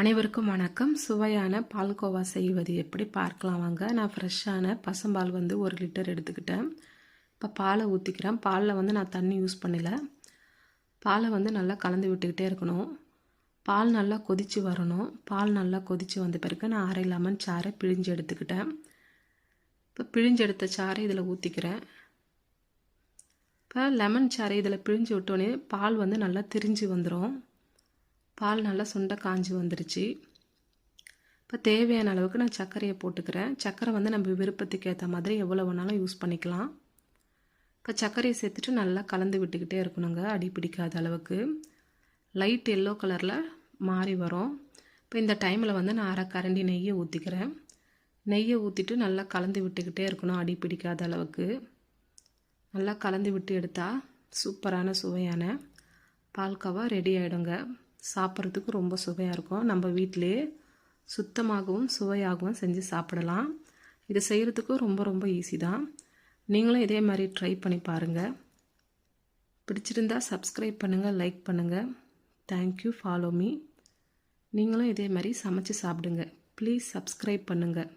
அனைவருக்கும் வணக்கம். சுவையான பால்கோவா செய்வது எப்படி பார்க்கலாம் வாங்க. நான் ஃப்ரெஷ்ஷான பசும்பால் வந்து ஒரு லிட்டர் எடுத்துக்கிட்டேன். இப்போ பாலை ஊற்றிக்கிறேன் பாலில் வந்து நான் தண்ணி யூஸ் பண்ணல. பாலை வந்து நல்லா கலந்து விட்டுக்கிட்டே இருக்கணும். பால் நல்லா கொதித்து வரணும். பால் நல்லா கொதித்து வந்த பிறகு நான் அரை லெமன் சாறை பிழிஞ்சு எடுத்துக்கிட்டேன். இப்போ பிழிஞ்சு எடுத்த சாறை இதில் ஊற்றிக்கிறேன் இப்போ லெமன் சாறை இதில் பிழிஞ்சு விட்டோன்னே பால் வந்து நல்லா திரிஞ்சு வந்துடும் பால் நல்லா சுண்டை காஞ்சி வந்துருச்சு. இப்போ தேவையான அளவுக்கு நான் சர்க்கரையை போட்டுக்கிறேன். சர்க்கரை வந்து நம்ம விருப்பத்துக்கு ஏற்ற மாதிரி எவ்வளோ வேணாலும் யூஸ் பண்ணிக்கலாம். இப்போ சர்க்கரையை சேர்த்துட்டு நல்லா கலந்து விட்டுக்கிட்டே இருக்கணுங்க. அடி பிடிக்காத அளவுக்கு. லைட் எல்லோ கலரில் மாறி வரும். இப்போ இந்த டைமில் வந்து நான் அரை கரண்டி நெய்யை ஊற்றிக்கிறேன் நெய்யை ஊற்றிட்டு நல்லா கலந்து விட்டுக்கிட்டே இருக்கணும். அடி பிடிக்காத அளவுக்கு. நல்லா கலந்து விட்டு எடுத்தால் சூப்பரான சுவையான பால்கவா ரெடி ஆகிடுங்க சாப்பிட்றதுக்கு ரொம்ப சுவையாக இருக்கும். நம்ம வீட்டிலே சுத்தமாகவும் சுவையாகவும் செஞ்சு சாப்பிடலாம். இது செய்கிறதுக்கும் ரொம்ப ரொம்ப ஈஸி தான். நீங்களும் இதே மாதிரி ட்ரை பண்ணி பாருங்கள் பிடிச்சிருந்தா சப்ஸ்கிரைப் பண்ணுங்கள் லைக் பண்ணுங்கள் தேங்க்யூ ஃபாலோ மீ நீங்களும் இதே மாதிரி சமைச்சு சாப்பிடுங்க. ப்ளீஸ் சப்ஸ்கிரைப் பண்ணுங்கள்